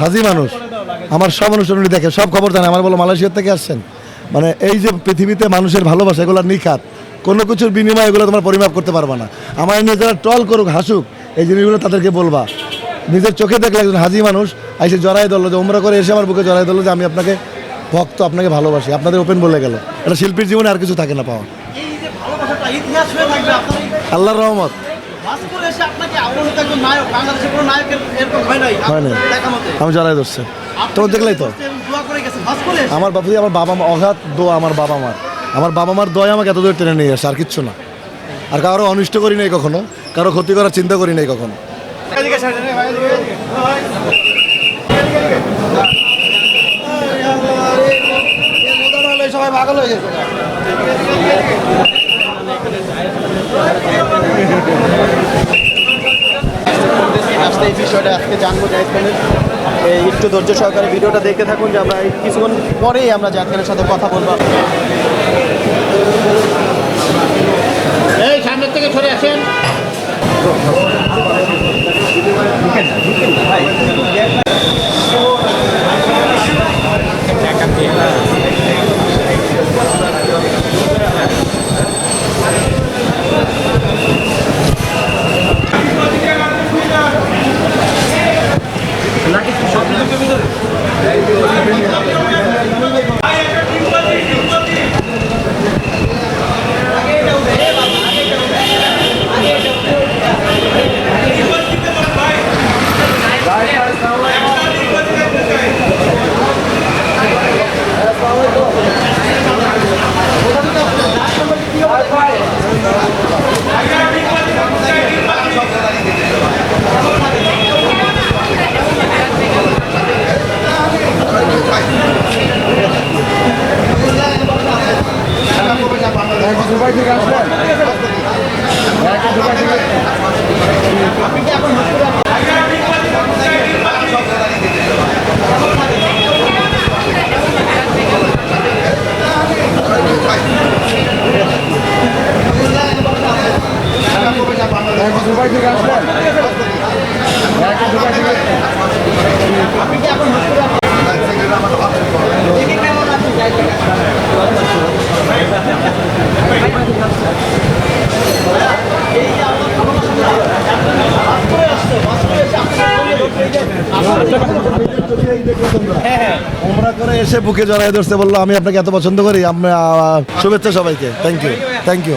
হাজি মানুষ। আমার সব অনুষ্ঠান উনি দেখে সব খবর জানে। আমার বলো মালয়েশিয়ার থেকে আসছেন? মানে এই যে পৃথিবীতে মানুষের ভালোবাসা এগুলো নিখাত। কোনো কিছুর বিনিময়ে এগুলো তোমার পরিমাপ করতে পারবা না। আমার নিয়ে যারা টল করুক হাসুক এই জিনিসগুলো তাদেরকে বলবা। নিজের চোখে দেখলে একজন হাজি মানুষ এসে জড়াই ধরলো যে উমরা করে এসে আমার বুকে জড়াই ধরলো যে আমি আপনাকে ভক্ত আপনাকে ভালোবাসি। আপনাদের ওপেন বলে গেল। এটা শিল্পীর জীবনে আর কিছু থাকে না পাওয়া। আল্লাহর রহমত। আমি জড়াই ধরছে। তো দেখলেই তো। আমার বাপু আমার বাবা মা অঘাত দোয়া আমার বাবা মার। আমার বাবা মার দোয়া আমাকে এত দূর টেনে নিয়ে আসে আর কিচ্ছু না। আর কারও অনিষ্ট করি নাই কখনো কারও ক্ষতি করার চিন্তা করি নাই কখনো। সবাই পাগল হয়ে গেছে আসতে এই বিষয়টা আজকে জানব জাহিদ খানের এই একটু ধৈর্য সহকারে ভিডিওটা দেখতে থাকুন যে আমরা এই কিছুক্ষণ পরেই আমরা জাহিদ খানের সাথে কথা বলব। এই সামনের থেকে সরে আসেন। ওমরা করে এসে বুকে জড়াই ধরছে বলল আমি আপনাকে এত পছন্দ করি আমি আহ, শুভেচ্ছা সবাইকে। Thank you thank you